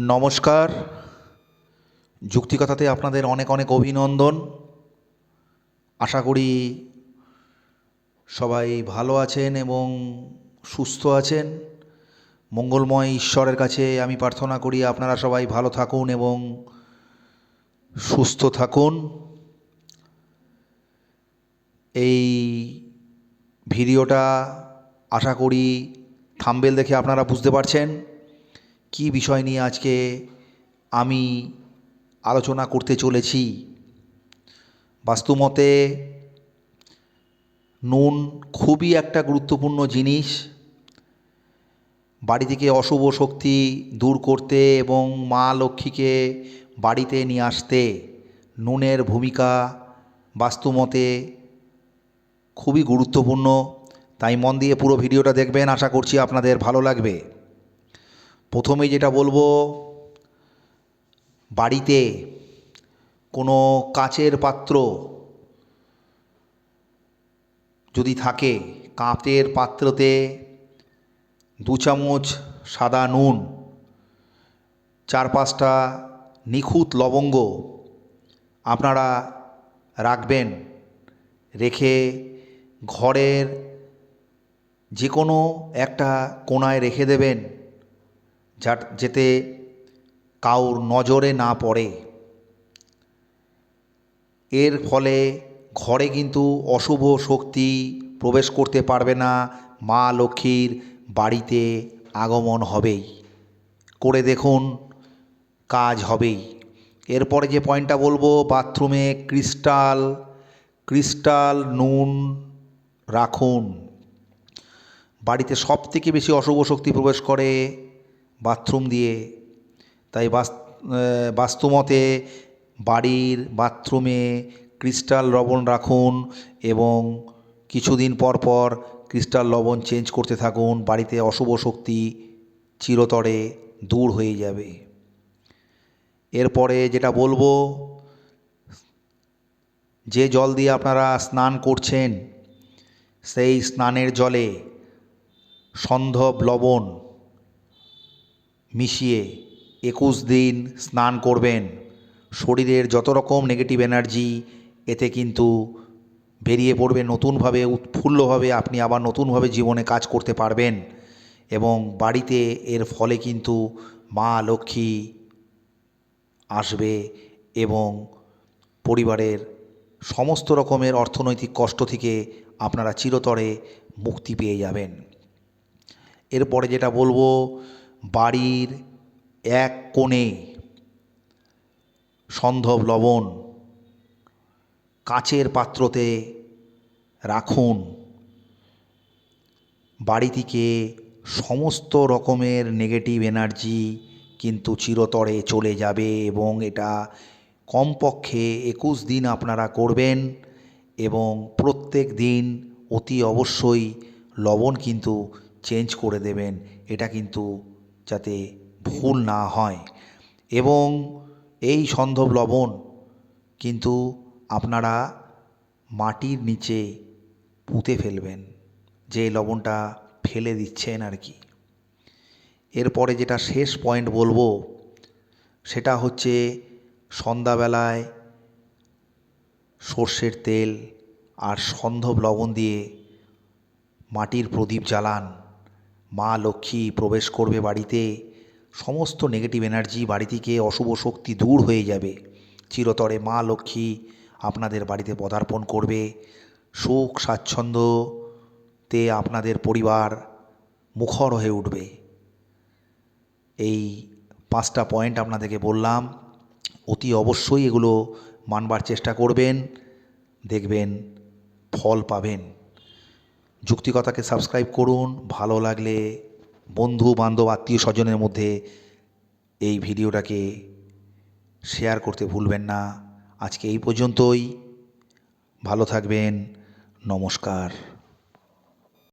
নমস্কার। যুক্তিকথাতে আপনাদের অনেক অনেক অভিনন্দন। আশা করি সবাই ভালো আছেন এবং সুস্থ আছেন। মঙ্গলময় ঈশ্বরের কাছে আমি প্রার্থনা করি আপনারা সবাই ভালো থাকুন এবং সুস্থ থাকুন। এই ভিডিওটা আশা করি থাম্বেল দেখে আপনারা বুঝতে পারছেন। কি বিষয় নিয়ে আজকে আমি আলোচনা করতে চলেছি? বাস্তুমতে নুন খুবই একটা গুরুত্বপূর্ণ জিনিস। বাড়ি থেকে অশুভ শক্তি দূর করতে এবং মা লক্ষ্মীকে বাড়িতে নিয়ে আসতে নুনের ভূমিকা বাস্তুমতে খুবই গুরুত্বপূর্ণ। তাই মন দিয়ে পুরো ভিডিওটা দেখবেন। আশা করছি আপনাদের ভালো লাগবে। প্রথমেই যেটা বলব, বাড়িতে কোনো কাচের পাত্র যদি থাকে কাঁচের পাত্রতে দু চামচ সাদা নুন, চার পাঁচটা নিখুঁত লবঙ্গ আপনারা রাখবেন, রেখে ঘরের যে কোনো একটা কোনায় রেখে দেবেন। যেতে কাউর নজরে না পড়ে। এর ফলে ঘরে কিন্তু অশুভ শক্তি প্রবেশ করতে পারবে না, মা লক্ষ্মীর বাড়িতে আগমন হবেই। করে দেখুন, কাজ হবেই। এরপরে যে পয়েন্টটা বলব, বাথরুমে ক্রিস্টাল ক্রিস্টাল নুন রাখুন। বাড়িতে সব থেকে বেশি অশুভ শক্তি প্রবেশ করে বাথরুম দিয়ে, তাই বাস্তুমতে বাড়ির বাথরুমে ক্রিস্টাল লবণ রাখুন এবং কিছুদিন পর পর ক্রিস্টাল লবণ চেঞ্জ করতে থাকুন। বাড়িতে অশুভ শক্তি চিরতরে দূর হয়ে যাবে। এরপরে যেটা বলব, যে জল দিয়ে আপনারা স্নান করছেন, সেই স্নানের জলে সন্ধব লবণ মিশিয়ে একুশ দিন স্নান করবেন। শরীরের যত রকম নেগেটিভ এনার্জি এতে কিন্তু বেরিয়ে পড়বে, নতুনভাবে উৎফুল্লভাবে আপনি আবার নতুনভাবে জীবনে কাজ করতে পারবেন। এবং বাড়িতে এর ফলে কিন্তু মা লক্ষ্মী আসবে এবং পরিবারের সমস্ত রকমের অর্থনৈতিক কষ্ট থেকে আপনারা চিরতরে মুক্তি পেয়ে যাবেন। এরপরে যেটা বলব বাড়ির এক কোণে সন্ধব লবণ কাচের পাত্রতে রাখুন। বাড়ি থেকে সমস্ত রকমের নেগেটিভ এনার্জি কিন্তু চিরতরে চলে যাবে এবং এটা কমপক্ষে একুশ দিন আপনারা করবেন এবং প্রত্যেক দিন অতি অবশ্যই লবণ কিন্তু চেঞ্জ করে দেবেন। এটা কিন্তু যাতে ভুল না হয়। এবং এই সন্ধব লবণ কিন্তু আপনারা মাটির নিচে পুঁতে ফেলবেন। যে লবণটা ফেলে দিচ্ছেন আর কি। এরপরে যেটা শেষ পয়েন্ট বলব, সেটা হচ্ছে সন্ধ্যাবেলায় সর্ষের তেল আর সন্ধব লবণ দিয়ে মাটির প্রদীপ জ্বালান। মা লক্ষ্মী প্রবেশ করবে বাড়িতে, সমস্ত নেগেটিভ এনার্জি বাড়ি থেকে অশুভ শক্তি দূর হয়ে যাবে। চিরতরে মা লক্ষ্মী আপনাদের বাড়িতে পদার্পণ করবে। সুখ, স্বাচ্ছন্দ্যতে আপনাদের পরিবার মুখর হয়ে উঠবে। এই পাঁচটা পয়েন্ট আপনাদেরকে বললাম। অতি অবশ্যই এগুলো মানবার চেষ্টা করবেন, দেখবেন, ফল পাবেন। যুক্তিকতাকে সাবস্ক্রাইব করুন, ভালো লাগলে বন্ধু, বান্ধব, আত্মীয় স্বজনের মধ্যে এই ভিডিওটাকে শেয়ার করতে ভুলবেন না। আজকে এই পর্যন্তই। ভালো থাকবেন। নমস্কার।